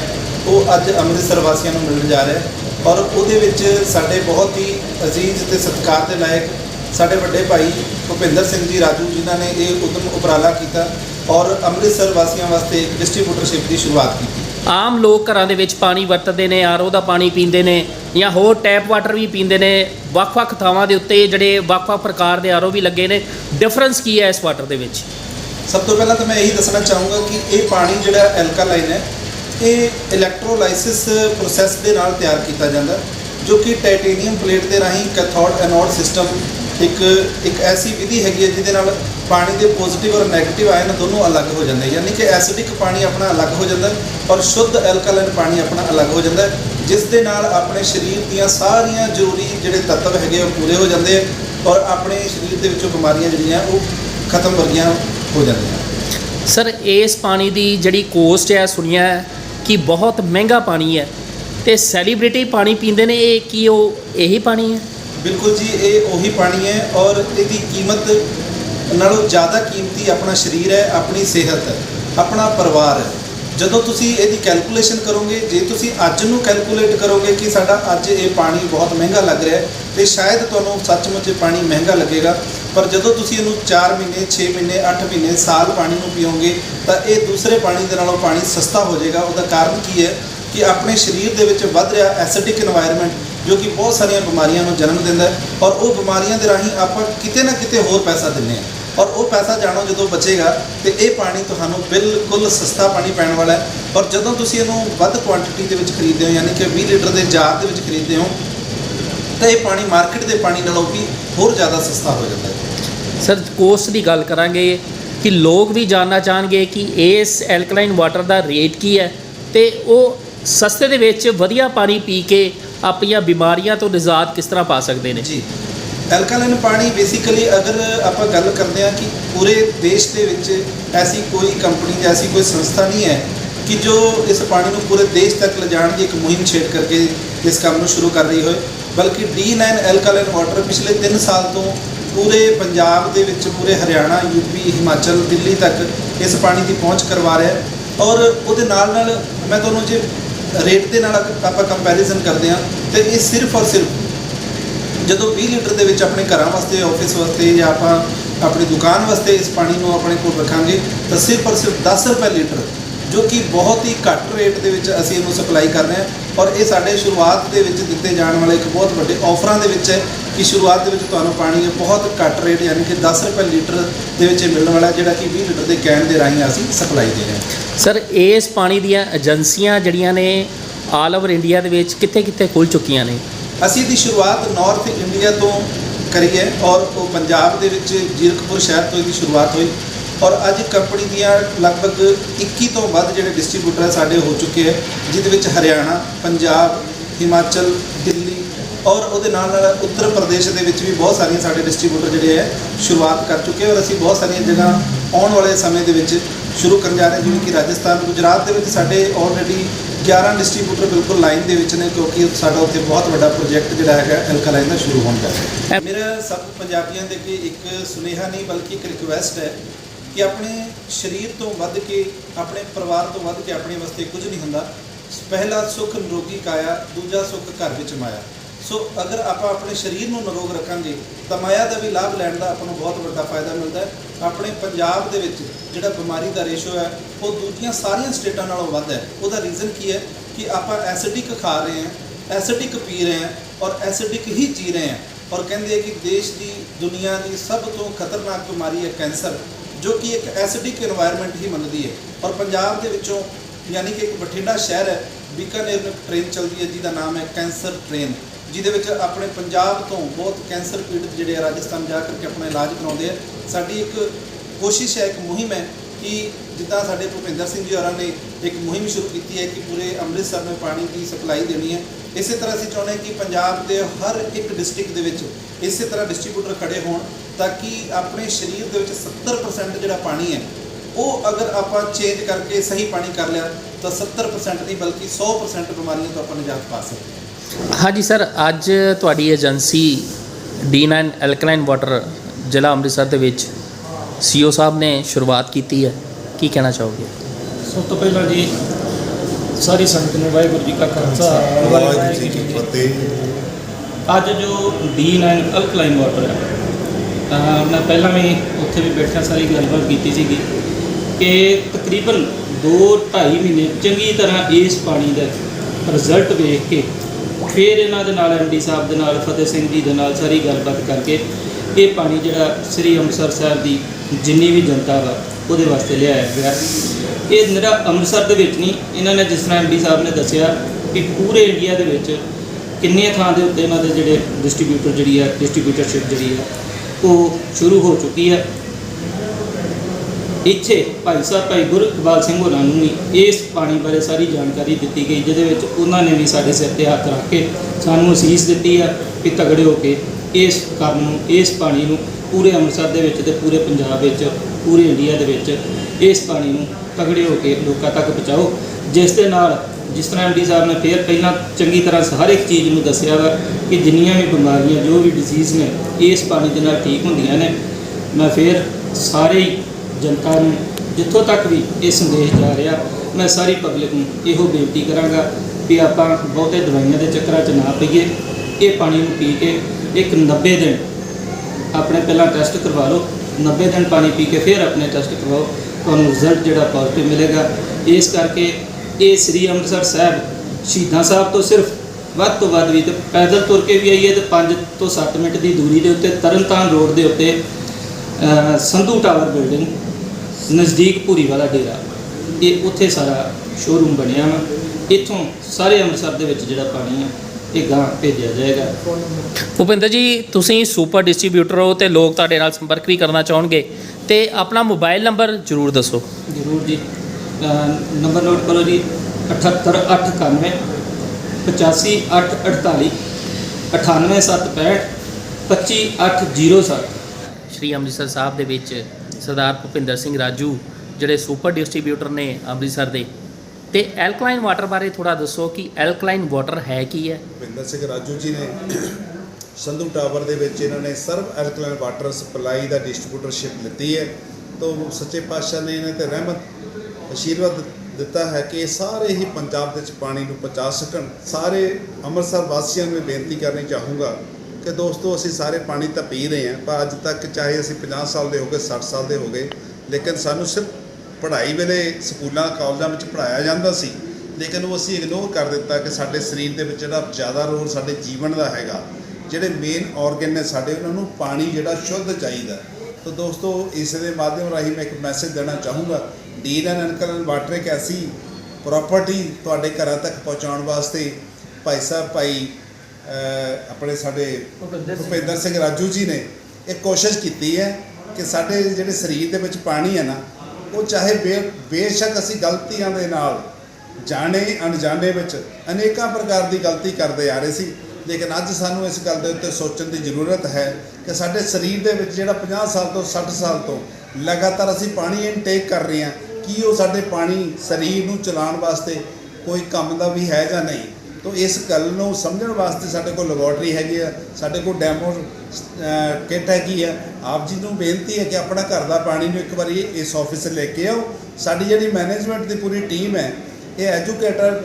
ਉਹ ਅੱਜ ਅੰਮ੍ਰਿਤਸਰ ਵਾਸੀਆਂ ਨੂੰ ਮਿਲਣ ਜਾ ਰਿਹਾ ਔਰ ਉਹਦੇ ਵਿੱਚ ਸਾਡੇ ਬਹੁਤ ਹੀ ਅਜ਼ੀਜ਼ ਤੇ ਸਤਿਕਾਰ ਦੇ ਲਾਇਕ ਸਾਡੇ ਵੱਡੇ ਭਾਈ ਭੁਪਿੰਦਰ ਸਿੰਘ ਜੀ ਰਾਜੂ ਜਿਨ੍ਹਾਂ ਨੇ ਇਹ ਉਦਮ ਉਪਰਾਲਾ ਕੀਤਾ ਔਰ ਅੰਮ੍ਰਿਤਸਰ ਵਾਸੀਆਂ ਵਾਸਤੇ ਇੱਕ ਡਿਸਟ੍ਰੀਬਿਊਟਰਸ਼ਿਪ ਦੀ ਸ਼ੁਰੂਆਤ ਕੀਤੀ। ਆਮ ਲੋਕ ਘਰਾਂ ਦੇ ਵਿੱਚ ਪਾਣੀ ਵਰਤਦੇ ਨੇ ਆਰਓ ਦਾ ਪਾਣੀ ਪੀਂਦੇ ਨੇ ਜਾਂ ਹੋਰ ਟੈਪ ਵਾਟਰ ਵੀ ਪੀਂਦੇ ਨੇ। ਵੱਖ-ਵੱਖ ਥਾਵਾਂ ਦੇ ਉੱਤੇ ਜਿਹੜੇ ਵੱਖ-ਵੱਖ ਪ੍ਰਕਾਰ ਦੇ ਆਰਓ ਵੀ ਲੱਗੇ ਨੇ। ਡਿਫਰੈਂਸ ਕੀ ਹੈ ਇਸ ਵਾਟਰ ਦੇ ਵਿੱਚ? ਸਭ ਤੋਂ ਪਹਿਲਾਂ ਤਾਂ ਮੈਂ ਇਹੀ ਦੱਸਣਾ ਚਾਹੂੰਗਾ ਕਿ ਇਹ ਪਾਣੀ ਜਿਹੜਾ ਐਲਕਾਲਾਈਨ ਹੈ ਇਹ ਇਲੈਕਟ੍ਰੋਲਾਈਸਿਸ ਪ੍ਰੋਸੈਸ ਦੇ ਨਾਲ ਤਿਆਰ ਕੀਤਾ ਜਾਂਦਾ ਜੋ ਕਿ ਟਾਈਟੇਨੀਅਮ ਪਲੇਟ ਦੇ ਰਾਹੀਂ ਕੈਥੋਡ ਐਨੋਡ ਸਿਸਟਮ ਇੱਕ ਇੱਕ ਐਸੀ ਵਿਧੀ ਹੈਗੀ ਹੈ ਜਿਹਦੇ ਨਾਲ ਪਾਣੀ ਦੇ ਪੋਜ਼ਿਟਿਵ ਔਰ 네ਗੇਟਿਵ ਆਇਨ ਦੋਨੋਂ ਅਲੱਗ ਹੋ ਜਾਂਦੇ ਯਾਨੀ ਕਿ ਐਸਿਡਿਕ ਪਾਣੀ ਆਪਣਾ ਅਲੱਗ ਹੋ ਜਾਂਦਾ ਔਰ ਸ਼ੁੱਧ ਐਲਕਲਾਈਨ ਪਾਣੀ ਆਪਣਾ ਅਲੱਗ ਹੋ ਜਾਂਦਾ ਜਿਸ ਦੇ ਨਾਲ ਆਪਣੇ ਸਰੀਰ ਦੀਆਂ ਸਾਰੀਆਂ ਜ਼ਰੂਰੀ ਜਿਹੜੇ ਤੱਤਵ ਹੈਗੇ ਉਹ ਪੂਰੇ ਹੋ ਜਾਂਦੇ ਔਰ ਆਪਣੇ ਸਰੀਰ ਦੇ ਵਿੱਚੋਂ ਬਿਮਾਰੀਆਂ ਜਿਹੜੀਆਂ ਉਹ ਖਤਮ ਵਰਗੀਆਂ ਹੋ ਜਾਂਦੀਆਂ ਸਰ, ਇਸ ਪਾਣੀ ਦੀ ਜਿਹੜੀ ਕੋਸਟ ਹੈ, ਸੁਣਿਆ ਕਿ ਬਹੁਤ ਮਹਿੰਗਾ ਪਾਣੀ ਹੈ ਤੇ ਸੈਲੀਬ੍ਰਿਟੀ ਪਾਣੀ ਪੀਂਦੇ ਨੇ, ਇਹ ਕੀ ਉਹ ਇਹੀ ਪਾਣੀ ਹੈ? ਬਿਲਕੁਲ ਜੀ, ਇਹ ਉਹੀ ਪਾਣੀ ਹੈ ਔਰ ਇਹਦੀ ਕੀਮਤ ਨਾਲੋਂ ਜ਼ਿਆਦਾ ਕੀਮਤੀ ਆਪਣਾ ਸਰੀਰ ਹੈ, ਆਪਣੀ ਸਿਹਤ ਹੈ, ਆਪਣਾ ਪਰਿਵਾਰ ਹੈ। ਜਦੋਂ ਤੁਸੀਂ ਇਹਦੀ ਕੈਲਕੂਲੇਸ਼ਨ ਕਰੋਗੇ, ਜੇ ਤੁਸੀਂ ਅੱਜ ਨੂੰ ਕੈਲਕੂਲੇਟ ਕਰੋਗੇ ਕਿ ਸਾਡਾ ਅੱਜ ਇਹ ਪਾਣੀ ਬਹੁਤ ਮਹਿੰਗਾ ਲੱਗ ਰਿਹਾ ਹੈ, ਤੇ ਸ਼ਾਇਦ ਤੁਹਾਨੂੰ ਸੱਚਮੁੱਚ ਇਹ ਪਾਣੀ ਮਹਿੰਗਾ ਲੱਗੇਗਾ। ਪਰ ਜਦੋਂ ਤੁਸੀਂ ਇਹਨੂੰ 4 ਮਹੀਨੇ 6 ਮਹੀਨੇ 8 ਮਹੀਨੇ, ਸਾਲ ਪਾਣੀ ਨੂੰ ਪੀਓਗੇ, ਤਾਂ ਇਹ ਦੂਸਰੇ ਪਾਣੀ ਦੇ ਨਾਲੋਂ ਪਾਣੀ ਸਸਤਾ ਹੋ ਜਾਏਗਾ। ਉਹਦਾ ਕਾਰਨ ਕੀ ਹੈ ਕਿ ਆਪਣੇ ਸਰੀਰ ਦੇ ਵਿੱਚ ਵੱਧ ਰਿਹਾ ਐਸਿਡਿਕ এনवायरमेंट ਜੋ ਕਿ ਬਹੁਤ ਸਾਰੀਆਂ ਬਿਮਾਰੀਆਂ ਨੂੰ ਜਨਮ ਦਿੰਦਾ ਹੈ ਔਰ ਉਹ ਬਿਮਾਰੀਆਂ ਦੇ ਰਾਹੀਂ ਆਪਾਂ ਕਿਤੇ ਨਾ ਕਿਤੇ ਹੋਰ ਪੈਸਾ ਦਿੰਨੇ ਆ ਔਰ ਉਹ ਪੈਸਾ ਜਾਣੋ ਜਦੋਂ ਬਚੇਗਾ, ਤੇ ਇਹ ਪਾਣੀ ਤੁਹਾਨੂੰ ਬਿਲਕੁਲ ਸਸਤਾ ਪਾਣੀ ਪੈਣ ਵਾਲਾ ਹੈ। ਔਰ ਜਦੋਂ ਤੁਸੀਂ ਇਹਨੂੰ ਵੱਧ ਕੁਆਂਟੀਟੀ ਦੇ ਵਿੱਚ ਖਰੀਦਦੇ ਹੋ, ਯਾਨੀ ਕਿ 20 ਲੀਟਰ ਦੇ ਜਾਰ ਦੇ ਵਿੱਚ ਖਰੀਦਦੇ ਹੋ, ਤਾਂ ਇਹ ਪਾਣੀ ਮਾਰਕੀਟ ਦੇ ਪਾਣੀ ਨਾਲੋਂ ਵੀ ਹੋਰ ਜ਼ਿਆਦਾ ਸਸਤਾ ਹੋ ਜਾਂਦਾ ਹੈ। ਸਰ ਕੋਸਟ ਦੀ ਗੱਲ ਕਰਾਂਗੇ ਕਿ ਲੋਕ ਵੀ ਜਾਣਨਾ ਚਾਹਣਗੇ ਕਿ ਇਸ ਐਲਕਲਾਈਨ ਵਾਟਰ ਦਾ ਰੇਟ ਕੀ ਹੈ, ਤੇ ਉਹ ਸਸਤੇ ਦੇ ਵਿੱਚ ਵਧੀਆ ਪਾਣੀ ਪੀ ਕੇ ਆਪਣੀਆਂ ਬਿਮਾਰੀਆਂ ਤੋਂ ਨਿਜਾਤ ਕਿਸ ਤਰ੍ਹਾਂ ਪਾ ਸਕਦੇ ਨੇ? ਜੀ। ਐਲਕਾਲਾਈਨ ਪਾਣੀ ਬੇਸਿਕਲੀ ਅਗਰ ਆਪਾਂ ਗੱਲ ਕਰਦੇ ਹਾਂ ਕਿ ਪੂਰੇ ਦੇਸ਼ ਦੇ ਵਿੱਚ ਐਸੀ ਕੋਈ ਕੰਪਨੀ ਜਾਂ ਐਸੀ ਕੋਈ ਸੰਸਥਾ ਨਹੀਂ ਹੈ ਕਿ ਜੋ ਇਸ ਪਾਣੀ ਨੂੰ ਪੂਰੇ ਦੇਸ਼ ਤੱਕ ਲਿਜਾਣ ਦੀ ਇੱਕ ਮੁਹਿੰਮ ਛੇੜ ਕਰਕੇ ਇਸ ਕੰਮ ਨੂੰ ਸ਼ੁਰੂ ਕਰ ਰਹੀ ਹੋਏ। ਬਲਕਿ D9 ਐਲਕਾਲਾਈਨ ਵਾਟਰ ਪਿਛਲੇ 3 ਸਾਲ ਤੋਂ ਪੂਰੇ ਪੰਜਾਬ ਦੇ ਵਿੱਚ ਪੂਰੇ ਹਰਿਆਣਾ ਯੂਪੀ ਹਿਮਾਚਲ, ਦਿੱਲੀ ਤੱਕ ਇਸ ਪਾਣੀ ਦੀ ਪਹੁੰਚ ਕਰਵਾ ਰਿਹਾ ਹੈ। ਔਰ ਉਹਦੇ ਨਾਲ ਨਾਲ ਮੈਂ ਤੁਹਾਨੂੰ ਜੇ ਰੇਟ ਦੇ ਨਾਲ ਆਪਾਂ ਕੰਪੈਰੀਜ਼ਨ ਕਰਦੇ ਹਾਂ, ਤੇ ਇਹ ਸਿਰਫ ਔਰ ਸਿਰਫ ਜਦੋਂ 20 ਲੀਟਰ ਦੇ ਵਿੱਚ ਆਪਣੇ ਘਰਾਂ ਵਾਸਤੇ ਆਫਿਸ ਵਾਸਤੇ ਜਾਂ ਆਪਾਂ ਆਪਣੀ ਦੁਕਾਨ ਵਾਸਤੇ ਇਸ ਪਾਣੀ ਨੂੰ ਆਪਣੇ ਕੋਲ ਰੱਖਾਂਗੇ, ਤਾਂ ਸਿਰਫ ਔਰ ਸਿਰਫ 10 ਰੁਪਏ ਲੀਟਰ ਜੋ ਕਿ ਬਹੁਤ ਹੀ ਘੱਟ ਰੇਟ ਦੇ ਵਿੱਚ ਅਸੀਂ ਇਹਨੂੰ ਸਪਲਾਈ ਕਰ ਰਹੇ ਹਾਂ ਔਰ ਇਹ ਸਾਡੇ ਸ਼ੁਰੂਆਤ ਦੇ ਵਿੱਚ ਦਿੱਤੇ ਜਾਣ ਵਾਲੇ ਇੱਕ ਬਹੁਤ ਵੱਡੇ ਆਫਰਾਂ ਦੇ ਵਿੱਚ ਹੈ ਕਿ ਸ਼ੁਰੂਆਤ ਦੇ ਵਿੱਚ ਤੁਹਾਨੂੰ ਪਾਣੀ ਇਹ ਬਹੁਤ ਘੱਟ ਰੇਟ ਯਾਨੀ ਕਿ 10 ਰੁਪਏ ਲੀਟਰ ਦੇ ਵਿੱਚ ਮਿਲਣ ਵਾਲਾ ਹੈ, ਜਿਹੜਾ ਕਿ 20 ਲੀਟਰ ਦੇ ਕੈਨ ਦੇ ਰਾਹੀਂ ਅਸੀਂ ਸਪਲਾਈ ਦੇ ਰਹੇ ਹਾਂ। ਸਰ ਇਸ ਪਾਣੀ ਦੀਆਂ ਏਜੰਸੀਆਂ ਜਿਹੜੀਆਂ ਨੇ ਆਲ ਓਵਰ ਇੰਡੀਆ ਦੇ ਵਿੱਚ ਕਿੱਥੇ-ਕਿੱਥੇ ਖੁੱਲ ਚੁੱਕੀਆਂ ਨੇ? ਅਸੀਂ ਦੀ ਸ਼ੁਰੂਆਤ ਨਾਰਥ ਇੰਡੀਆ ਤੋਂ ਕਰੀ ਹੈ ਔਰ ਉਹ ਪੰਜਾਬ ਦੇ ਵਿੱਚ ਜੀਰਕਪੁਰ ਸ਼ਹਿਰ ਤੋਂ ਇਹਦੀ ਸ਼ੁਰੂਆਤ ਹੋਈ। ਔਰ ਅੱਜ ਕੰਪਨੀ ਦੀਆਂ ਲਗਭਗ 21 ਤੋਂ ਵੱਧ ਜਿਹੜੇ ਡਿਸਟ੍ਰੀਬਿਊਟਰ ਹੈ ਸਾਡੇ ਹੋ ਚੁੱਕੇ ਹੈ ਜਿਹਦੇ ਵਿੱਚ ਹਰਿਆਣਾ, ਪੰਜਾਬ, ਹਿਮਾਚਲ, ਦਿੱਲੀ ਔਰ ਉਹਦੇ ਨਾਲ ਨਾਲ ਉੱਤਰ ਪ੍ਰਦੇਸ਼ ਦੇ ਵਿੱਚ ਵੀ ਬਹੁਤ ਸਾਰੀਆਂ ਸਾਡੇ ਡਿਸਟ੍ਰੀਬਿਊਟਰ ਜਿਹੜੇ ਹੈ ਸ਼ੁਰੂਆਤ ਕਰ ਚੁੱਕੇ ਔਰ ਅਸੀਂ ਬਹੁਤ ਸਾਰੀਆਂ ਜਗ੍ਹਾ ਆਉਣ ਵਾਲੇ ਸਮੇਂ ਦੇ ਵਿੱਚ ਸ਼ੁਰੂ ਕਰਨ ਜਾ ਰਹੇ ਜਿਵੇਂ ਕਿ ਰਾਜਸਥਾਨ, ਗੁਜਰਾਤ ਦੇ ਵਿੱਚ ਸਾਡੇ ਆਲਰੇਡੀ 11 ਡਿਸਟ੍ਰੀਬਿਊਟਰ ਬਿਲਕੁਲ ਲਾਈਨ ਦੇ ਵਿੱਚ ਨੇ, ਕਿਉਂਕਿ ਸਾਡਾ ਉੱਥੇ ਬਹੁਤ ਵੱਡਾ ਪ੍ਰੋਜੈਕਟ ਜਿਹੜਾ ਹੈਗਾ ਐਲਕਾਲਾਈਨ ਦਾ ਸ਼ੁਰੂ ਹੋਣ ਜਾ ਰਿਹਾ ਮੇਰਾ ਸਭ ਪੰਜਾਬੀਆਂ ਦੇ ਅੱਗੇ ਇੱਕ ਸੁਨੇਹਾ ਨਹੀਂ, ਬਲਕਿ ਇੱਕ ਰਿਕੁਐਸਟ ਹੈ ਕਿ ਆਪਣੇ ਸਰੀਰ ਤੋਂ ਵੱਧ ਕੇ, ਆਪਣੇ ਪਰਿਵਾਰ ਤੋਂ ਵੱਧ ਕੇ ਆਪਣੇ ਵਾਸਤੇ ਕੁਝ ਨਹੀਂ ਹੁੰਦਾ। ਪਹਿਲਾ ਸੁਖ ਨਿਰੋਗੀ ਕਾਇਆ, ਦੂਜਾ ਸੁਖ ਘਰ ਵਿੱਚ ਮਾਇਆ। ਸੋ ਅਗਰ ਆਪਾਂ ਆਪਣੇ ਸਰੀਰ ਨੂੰ ਨਿਰੋਗ ਰੱਖਾਂਗੇ, ਤਾਂ ਮਾਇਆ ਦਾ ਵੀ ਲਾਭ ਲੈਣ ਦਾ ਆਪਾਂ ਨੂੰ ਬਹੁਤ ਵੱਡਾ ਫਾਇਦਾ ਮਿਲਦਾ ਹੈ। ਆਪਣੇ ਪੰਜਾਬ ਦੇ ਵਿੱਚ ਜਿਹੜਾ ਬਿਮਾਰੀ ਦਾ ਰੇਸ਼ੋ ਹੈ, ਉਹ ਦੂਜੀਆਂ ਸਾਰੀਆਂ ਸਟੇਟਾਂ ਨਾਲੋਂ ਵੱਧ ਹੈ। ਉਹਦਾ ਰੀਜ਼ਨ ਕੀ ਹੈ ਕਿ ਆਪਾਂ ਐਸਿਡਿਕ ਖਾ ਰਹੇ ਹਾਂ, ਐਸਿਡਿਕ ਪੀ ਰਹੇ ਹਾਂ ਔਰ ਐਸਿਡਿਕ ਹੀ ਜੀ ਰਹੇ ਹਾਂ। ਔਰ ਕਹਿੰਦੇ ਆ ਕਿ ਦੇਸ਼ ਦੀ, ਦੁਨੀਆ ਦੀ ਸਭ ਤੋਂ ਖਤਰਨਾਕ ਬਿਮਾਰੀ ਹੈ ਕੈਂਸਰ। ਜੋ ਕਿ ਇੱਕ ਐਸਿਡਿਕ এনवायरमेंट ਹੀ ਮੰਨਦੀ ਹੈ। ਪਰ ਪੰਜਾਬ ਦੇ ਵਿੱਚੋਂ ਯਾਨੀ ਕਿ ਇੱਕ ਬਠਿੰਡਾ ਸ਼ਹਿਰ ਹੈ, ਬੀਕਾਨੇਰ ਨੂੰ ਟ੍ਰੇਨ ਚੱਲਦੀ ਹੈ, ਜਿਹਦਾ ਨਾਮ ਹੈ ਕੈਂਸਰ ਟ੍ਰੇਨ ਜਿਹਦੇ ਵਿੱਚ ਆਪਣੇ ਪੰਜਾਬ ਤੋਂ ਬਹੁਤ ਕੈਂਸਰ ਪੀੜਤ ਜਿਹੜੇ ਆ ਰਾਜਸਥਾਨ ਜਾ ਕਰਕੇ ਆਪਣਾ ਇਲਾਜ ਕਰਾਉਂਦੇ ਆ। ਸਾਡੀ ਇੱਕ ਕੋਸ਼ਿਸ਼ ਹੈ, ਇੱਕ ਮੁਹਿੰਮ ਹੈ ਕਿ ਜਿੱਦਾਂ ਸਾਡੇ ਭੁਪਿੰਦਰ ਸਿੰਘ ਜੀ ਹੋਰਾਂ ਨੇ ਇੱਕ ਮੁਹਿੰਮ ਸ਼ੁਰੂ ਕੀਤੀ ਹੈ ਕਿ ਪੂਰੇ ਅੰਮ੍ਰਿਤਸਰ ਨੂੰ ਪਾਣੀ ਦੀ ਸਪਲਾਈ ਦੇਣੀ ਹੈ। ਇਸੇ ਤਰ੍ਹਾਂ ਅਸੀਂ ਚਾਹੁੰਦੇ ਕਿ ਪੰਜਾਬ ਦੇ ਹਰ ਇੱਕ ਡਿਸਟ੍ਰਿਕਟ ਦੇ ਵਿੱਚ ਇਸੇ ਤਰ੍ਹਾਂ ਡਿਸਟ੍ਰੀਬਿਊਟਰ ਖੜੇ ਹੋਣ ਤਾਂ ਕਿ ਆਪਣੇ ਸਰੀਰ ਦੇ ਵਿੱਚ 70% ਜਿਹੜਾ ਪਾਣੀ ਹੈ ਉਹ ਅਗਰ ਆਪਾਂ ਚੇਂਜ ਕਰਕੇ ਸਹੀ ਪਾਣੀ ਕਰ ਲਿਆ ਤਾਂ 70% ਨਹੀਂ ਬਲਕਿ 100% ਬਿਮਾਰੀਆਂ ਤੋਂ ਆਪਾਂ ਨਿਜਾਤ ਪਾ ਸਕਦੇ ਹਾਂ। ਹਾਂਜੀ ਸਰ ਅੱਜ ਤੁਹਾਡੀ ਏਜੰਸੀ D9 ਐਲਕਲਾਈਨ ਵਾਟਰ ਜ਼ਿਲ੍ਹਾ ਅੰਮ੍ਰਿਤਸਰ ਦੇ ਵਿੱਚ ਸੀਓ ਸਾਹਿਬ ਨੇ ਸ਼ੁਰੂਆਤ ਕੀਤੀ ਹੈ। ਕੀ ਕਹਿਣਾ ਚਾਹੋਗੇ? ਸਭ ਤੋਂ ਪਹਿਲਾਂ ਜੀ ਸਾਰੀ ਸੰਗਤ ਨੂੰ ਵਾਹਿਗੁਰੂ ਜੀ ਕਾ ਖਾਲਸਾ ਵਾਹਿਗੁਰੂ ਜੀ ਕੀ ਫਤਿਹ। ਅੱਜ ਜੋ D9 ਅਲਕਲਾਈਨ ਵਾਟਰ ਹੈ ਅਹ ਮੈਂ ਪਹਿਲਾਂ ਵੀ ਉੱਥੇ ਵੀ ਬੈਠਿਆ ਸਾਰੀ ਗੱਲਬਾਤ ਕੀਤੀ ਸੀਗੀ ਕਿ ਤਕਰੀਬਨ 2-2.5 ਮਹੀਨੇ ਚੰਗੀ ਤਰ੍ਹਾਂ ਇਸ ਪਾਣੀ ਦਾ ਰਿਜ਼ਲਟ ਵੇਖ ਕੇ ਫਿਰ ਇਹਨਾਂ ਦੇ ਨਾਲ ਐਮਡੀ ਸਾਹਿਬ ਦੇ ਨਾਲ, ਫਤਿਹ ਸਿੰਘ ਜੀ ਦੇ ਨਾਲ ਸਾਰੀ ਗੱਲਬਾਤ ਕਰਕੇ ਇਹ ਪਾਣੀ ਜਿਹੜਾ ਸ੍ਰੀ ਅੰਮ੍ਰਿਤਸਰ ਸਾਹਿਬ ਦੀ ਜਿੰਨੀ ਵੀ ਜਨਤਾ ਵਾ, ਉਹਦੇ ਵਾਸਤੇ ਲਿਆਇਆ ਗਿਆ। ਇਹ ਨਿਰਾ ਅੰਮ੍ਰਿਤਸਰ ਦੇ ਵਿੱਚ ਨਹੀਂ, ਇਹਨਾਂ ਨੇ ਜਿਸ ਤਰ੍ਹਾਂ ਐਮਡੀ ਸਾਹਿਬ ਨੇ ਦੱਸਿਆ ਕਿ ਪੂਰੇ ਇੰਡੀਆ ਦੇ ਵਿੱਚ ਕਿੰਨੀਆਂ ਥਾਂ ਦੇ ਉੱਤੇ ਇਹਨਾਂ ਦੇ ਜਿਹੜੇ ਡਿਸਟ੍ਰੀਬਿਊਟਰ ਜਿਹੜੀ ਹੈ ਡਿਸਟ੍ਰੀਬਿਊਟਰਸ਼ਿਪ ਜਿਹੜੀ ਹੈ ਉਹ ਸ਼ੁਰੂ ਹੋ ਚੁੱਕੀ ਹੈ ਇੱਥੇ ਭਾਈ ਸਾਹਿਬ, ਭਾਈ ਗੁਰੂ ਗੁਰਇਕਬਾਲ ਸਿੰਘ ਹੋਰਾਂ ਨੂੰ ਵੀ ਇਸ ਪਾਣੀ ਬਾਰੇ ਸਾਰੀ ਜਾਣਕਾਰੀ ਦਿੱਤੀ ਗਈ, ਜਿਹਦੇ ਵਿੱਚ ਉਹਨਾਂ ਨੇ ਵੀ ਸਾਡੇ ਸਿਰ ਤੇ ਹੱਥ ਰੱਖ ਕੇ ਸਾਨੂੰ ਅਸੀਸ ਦਿੱਤੀ ਹੈ ਕਿ ਤਗੜੇ ਹੋ ਕੇ ਇਸ ਕੰਮ ਨੂੰ, ਇਸ ਪਾਣੀ ਨੂੰ ਪੂਰੇ ਅੰਮ੍ਰਿਤਸਰ ਦੇ ਵਿੱਚ ਤੇ ਪੂਰੇ ਪੰਜਾਬ ਵਿੱਚ, ਪੂਰੇ ਇੰਡੀਆ ਦੇ ਵਿੱਚ ਇਸ ਪਾਣੀ ਨੂੰ ਤਗੜੇ ਹੋ ਕੇ ਲੋਕਾਂ ਤੱਕ ਪਹੁੰਚਾਓ, ਜਿਸ ਦੇ ਨਾਲ ਜਿਸ ਤਰ੍ਹਾਂ ਐਮਡੀ ਸਾਹਿਬ ਨੇ ਫੇਰ ਪਹਿਲਾਂ ਚੰਗੀ ਤਰ੍ਹਾਂ ਹਰ ਇੱਕ ਚੀਜ਼ ਨੂੰ ਦੱਸਿਆ ਵਾ ਕਿ ਜਿੰਨੀਆਂ ਵੀ ਬਿਮਾਰੀਆਂ, ਜੋ ਵੀ ਡਿਜ਼ੀਜ਼ ਨੇ, ਇਸ ਪਾਣੀ ਦੇ ਨਾਲ ਠੀਕ ਹੁੰਦੀਆਂ ਨੇ। ਮੈਂ ਫੇਰ ਸਾਰੇ ਜਨਤਾ ਨੂੰ ਜਿੱਥੋਂ ਤੱਕ ਵੀ ਇਹ ਸੰਦੇਸ਼ ਜਾ ਰਿਹਾ, ਮੈਂ ਸਾਰੀ ਪਬਲਿਕ ਨੂੰ ਇਹੋ ਬੇਨਤੀ ਕਰਾਂਗਾ ਵੀ ਆਪਾਂ ਬਹੁਤੇ ਦਵਾਈਆਂ ਦੇ ਚੱਕਰਾਂ 'ਚ ਨਾ ਪਈਏ। ਇਹ ਪਾਣੀ ਨੂੰ ਪੀ ਕੇ ਇੱਕ 90 ਦਿਨ ਆਪਣੇ ਪਹਿਲਾਂ ਟੈਸਟ ਕਰਵਾ ਲਓ 90 ਦਿਨ ਪਾਣੀ ਪੀ ਕੇ ਫਿਰ ਆਪਣੇ ਟੈਸਟ ਕਰਵਾਓ, ਤੁਹਾਨੂੰ ਰਿਜ਼ਲਟ ਜਿਹੜਾ ਪੋਜ਼ਿਟਿਵ ਮਿਲੇਗਾ। ਇਸ ਕਰਕੇ ਇਹ ਸ੍ਰੀ ਅੰਮ੍ਰਿਤਸਰ ਸਾਹਿਬ ਸ਼ਹੀਦਾਂ ਸਾਹਿਬ ਤੋਂ ਸਿਰਫ ਵੱਧ ਤੋਂ ਵੱਧ ਵੀ ਤੇ ਪੈਦਲ ਤੁਰ ਕੇ ਵੀ ਆਈਏ ਤੇ 5 ਤੋਂ 7 ਮਿੰਟ ਦੀ ਦੂਰੀ ਦੇ ਉੱਤੇ ਤਰਨਤਾਰਨ ਰੋਡ ਦੇ ਉੱਤੇ ਸੰਧੂ ਟਾਵਰ ਬਿਲਡਿੰਗ ਨਜ਼ਦੀਕ ਭੂਰੀ ਵਾਲਾ ਡੇਰਾ। ਇਹ ਉੱਥੇ ਸਾਰਾ ਸ਼ੋਰੂਮ ਬਣਿਆ ਵਾ। ਇੱਥੋਂ ਸਾਰੇ ਅੰਮ੍ਰਿਤਸਰ ਦੇ ਵਿੱਚ ਜਿਹੜਾ ਪਾਣੀ ਆ ਇਹ ਗਾਂ ਭੇਜਿਆ ਜਾਏਗਾ। ਭੁਪਿੰਦਰ ਜੀ ਤੁਸੀਂ ਸੁਪਰ ਡਿਸਟ੍ਰੀਬਿਊਟਰ ਹੋ ਤੇ ਲੋਕ ਤੁਹਾਡੇ ਨਾਲ ਸੰਪਰਕ ਵੀ ਕਰਨਾ ਚਾਹਣਗੇ ਤੇ ਆਪਣਾ ਮੋਬਾਈਲ ਨੰਬਰ ਜ਼ਰੂਰ ਦੱਸੋ। ਜ਼ਰੂਰ ਜੀ। ਨੰਬਰ ਨੋਟ ਕਰੋ ਜੀ 78891 85848 98765 25807 ਸ਼੍ਰੀ ਅੰਮ੍ਰਿਤਸਰ ਸਾਹਿਬ ਦੇ ਵਿੱਚ ਸਰਦਾਰ ਭੁਪਿੰਦਰ ਸਿੰਘ ਰਾਜੂ ਜਿਹੜੇ ਸੁਪਰ ਡਿਸਟ੍ਰੀਬਿਊਟਰ ਨੇ ਅੰਮ੍ਰਿਤਸਰ ਦੇ। ਤੇ ਐਲਕਲਾਈਨ ਵਾਟਰ ਬਾਰੇ ਥੋੜਾ ਦੱਸੋ ਕਿ ਐਲਕਲਾਈਨ ਵਾਟਰ ਹੈ ਕੀ ਹੈ? ਭਿੰਦਰ ਸਿੰਘ ਰਾਜੂ ਜੀ ਨੇ ਸੰਧੂ ਟਾਵਰ ਦੇ ਵਿੱਚ ਇਹਨਾਂ ਨੇ ਸਰਵ ਐਲਕਲਾਈਨ ਵਾਟਰ ਸਪਲਾਈ ਦਾ ਡਿਸਟ੍ਰੀਬਿਊਟਰਸ਼ਿਪ ਲਿੱਤੀ ਹੈ। ਤੋਂ ਸੱਚੇ ਪਾਤਸ਼ਾਹ ਨੇ ਇਹਨਾਂ ਤੇ ਰਹਿਮਤ ਅਸ਼ੀਰਵਾਦ ਦਿੱਤਾ ਹੈ ਕਿ ਇਹ ਸਾਰੇ ਹੀ ਪੰਜਾਬ ਦੇ ਵਿੱਚ ਪਾਣੀ ਨੂੰ ਪਹੁੰਚਾ ਸਕਣ। ਸਾਰੇ ਅੰਮ੍ਰਿਤਸਰ ਵਾਸੀਆਂ ਨੂੰ ਇਹ ਬੇਨਤੀ ਕਰਨੀ ਚਾਹੂੰਗਾ ਕਿ ਦੋਸਤੋ, ਅਸੀਂ ਸਾਰੇ ਪਾਣੀ ਤਾਂ ਪੀ ਰਹੇ ਹਾਂ, ਪਰ ਅੱਜ ਤੱਕ ਚਾਹੇ ਅਸੀਂ 50 ਸਾਲ ਦੇ ਹੋ ਗਏ 60 ਸਾਲ ਦੇ ਹੋ ਗਏ, ਲੇਕਿਨ ਸਾਨੂੰ ਸਿਰਫ ਪੜ੍ਹਾਈ ਵੇਲੇ ਸਕੂਲਾਂ, ਕਾਲਜਾਂ ਵਿੱਚ ਪੜ੍ਹਾਇਆ ਜਾਂਦਾ ਸੀ। ਲੇਕਿਨ ਉਹ ਅਸੀਂ ਇਗਨੋਰ ਕਰ ਦਿੱਤਾ ਕਿ ਸਾਡੇ ਸਰੀਰ ਦੇ ਵਿੱਚ ਜਿਹੜਾ ਜ਼ਿਆਦਾ ਰੋਲ ਸਾਡੇ ਜੀਵਨ ਦਾ ਹੈਗਾ, ਜਿਹੜੇ ਮੇਨ ਆਰਗਨ ਨੇ ਸਾਡੇ, ਉਹਨਾਂ ਨੂੰ ਪਾਣੀ ਜਿਹੜਾ ਸ਼ੁੱਧ ਚਾਹੀਦਾ। ਤਾਂ ਦੋਸਤੋ ਇਸ ਦੇ ਮਾਧਿਅਮ ਰਾਹੀਂ ਮੈਂ ਇੱਕ ਮੈਸੇਜ ਦੇਣਾ ਚਾਹੂੰਗਾ। ਡੀਨ ਐਂਡ ਅਨਕਲਨ ਵਾਟਰ ਇੱਕ ਐਸੀ ਪ੍ਰਾਪਰਟੀ ਤੁਹਾਡੇ ਘਰਾਂ ਤੱਕ ਪਹੁੰਚਾਉਣ ਵਾਸਤੇ ਭਾਈ ਸਾਹਿਬ ਭਾਈ ਆਪਣੇ ਸਾਡੇ ਭੁਪਿੰਦਰ ਸਿੰਘ। ਰਾਜੂ ਜੀ ਨੇ ਇਹ ਕੋਸ਼ਿਸ਼ ਕੀਤੀ ਹੈ ਕਿ ਸਾਡੇ ਜਿਹੜੇ ਸਰੀਰ ਦੇ ਵਿੱਚ ਪਾਣੀ ਹੈ ਨਾ ਉਹ ਚਾਹੇ ਬੇਸ਼ੱਕ ਅਸੀਂ ਗਲਤੀਆਂ ਦੇ ਨਾਲ ਜਾਣੇ ਅਣਜਾਣੇ ਵਿੱਚ ਅਨੇਕਾਂ ਪ੍ਰਕਾਰ ਦੀ ਗਲਤੀ ਕਰਦੇ ਆ ਰਹੇ ਸੀ ਲੇਕਿਨ ਅੱਜ ਸਾਨੂੰ ਇਸ ਗੱਲ ਦੇ ਉੱਤੇ ਸੋਚਣ ਦੀ ਜ਼ਰੂਰਤ ਹੈ ਕਿ ਸਾਡੇ ਸਰੀਰ ਦੇ ਵਿੱਚ ਜਿਹੜਾ 50 ਸਾਲ ਤੋਂ 60 ਸਾਲ ਤੋਂ ਲਗਾਤਾਰ ਅਸੀਂ ਪਾਣੀ ਇਨਟੇਕ ਕਰ ਰਹੇ ਹਾਂ, ਕੀ ਉਹ ਸਾਡੇ ਪਾਣੀ ਸਰੀਰ ਨੂੰ ਚਲਾਉਣ ਵਾਸਤੇ ਕੋਈ ਕੰਮ ਦਾ ਵੀ ਹੈ ਜਾਂ ਨਹੀਂ? ਤੋ ਇਸ ਗੱਲ ਨੂੰ ਸਮਝਣ ਵਾਸਤੇ ਸਾਡੇ ਕੋਲ ਲੈਬੋਰਟਰੀ ਹੈਗੀ ਆ, ਸਾਡੇ ਕੋਲ ਡੈਮੋ ਕਿਟ ਹੈਗੀ ਆ। ਆਪ ਜੀ ਨੂੰ ਬੇਨਤੀ ਹੈ ਕਿ ਆਪਣਾ ਘਰ ਦਾ ਪਾਣੀ ਨੂੰ ਇੱਕ ਵਾਰੀ ਇਸ ਆਫਿਸ ਲੈ ਕੇ ਆਓ। ਸਾਡੀ ਜਿਹੜੀ ਮੈਨੇਜਮੈਂਟ ਦੀ ਪੂਰੀ ਟੀਮ ਹੈ, ਇਹ ਐਜੂਕੇਟਰ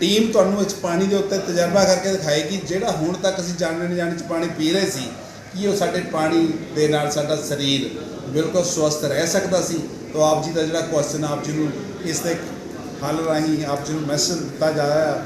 ਟੀਮ ਤੁਹਾਨੂੰ ਇਸ ਪਾਣੀ ਦੇ ਉੱਤੇ ਤਜਰਬਾ ਕਰਕੇ ਦਿਖਾਏਗੀ, ਜਿਹੜਾ ਹੁਣ ਤੱਕ ਅਸੀਂ ਜਾਣਨ ਅਣਜਾਣੇ ਚ ਪਾਣੀ ਪੀ ਰਹੇ ਸੀ, ਕਿ ਉਹ ਸਾਡੇ ਪਾਣੀ ਦੇ ਨਾਲ ਸਾਡਾ ਸਰੀਰ ਬਿਲਕੁਲ ਸਵਸਥ ਰਹਿ ਸਕਦਾ ਸੀ? ਤਾਂ ਆਪ ਜੀ ਦਾ ਜਿਹੜਾ ਕੁਐਸਚਨ ਆਪ ਜੀ ਨੂੰ ਇਸ ਦੇ ਹੱਲ ਰਾਹੀਂ ਆਪ ਜੀ ਨੂੰ ਮੈਸੇਜ ਦਿੱਤਾ ਜਾ ਰਿਹਾ